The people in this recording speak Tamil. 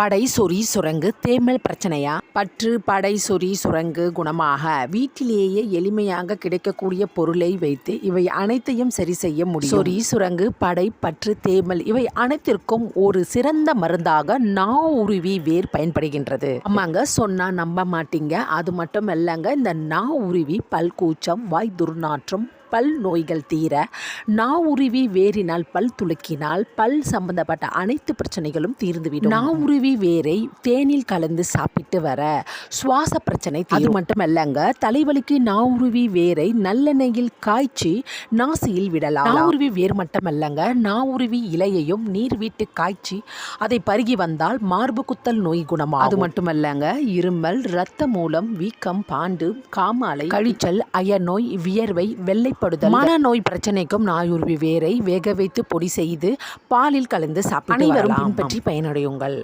படை சொறி சுரங்கு தேமல் பிரச்சனையா? பற்று படை சொறி சுரங்கு குணமாக வீட்டிலேயே எளிமையாக கிடைக்கக்கூடிய பொருளை வைத்து இவை அனைத்தையும் சரி செய்ய முடியும். சொறி சுரங்கு படை பற்று தேமல் இவை அனைத்திற்கும் ஒரு சிறந்த மருந்தாக நா உருவி வேர் பயன்படுகின்றது. ஆமாங்க சொன்னா நம்ப மாட்டீங்க. அது மட்டும் இல்லைங்க இந்த நா உருவி பல்கூச்சம் வாய் துர்நாற்றம் பல் நோய்கள் தீர நா உருவி வேரினால் பல் துளுக்கினால் பல் சம்பந்தப்பட்ட அனைத்து பிரச்சனைகளும் தீர்ந்துவிடும். நா உருவி வேரை தேனில் கலந்து சாப்பிட்டு வர சுவாச பிரச்சனை அது மட்டுமல்லங்க தலைவலிக்கு நா உருவி வேரை நல்லெண்ணெயில் காய்ச்சி நாசியில் விடலாம். நா உருவி வேர் மட்டுமல்லங்க நா உருவி இலையையும் நீர் வீட்டு காய்ச்சி அதை பருகி வந்தால் மார்பு குத்தல் நோய் குணமாகும். அது மட்டுமல்லங்க இருமல் இரத்த மூலம் வீக்கம் பாண்டு காமாலை கழிச்சல் அய நோய் வியர்வை வெள்ளைப்படுதல் மனநோய் பிரச்சனைக்கும் நாயுருவி வேரை வேக வைத்து பொடி செய்து பாலில் கலந்து சாப்பிட்டு அனைவரும் பின்பற்றி பயனடையுங்கள்.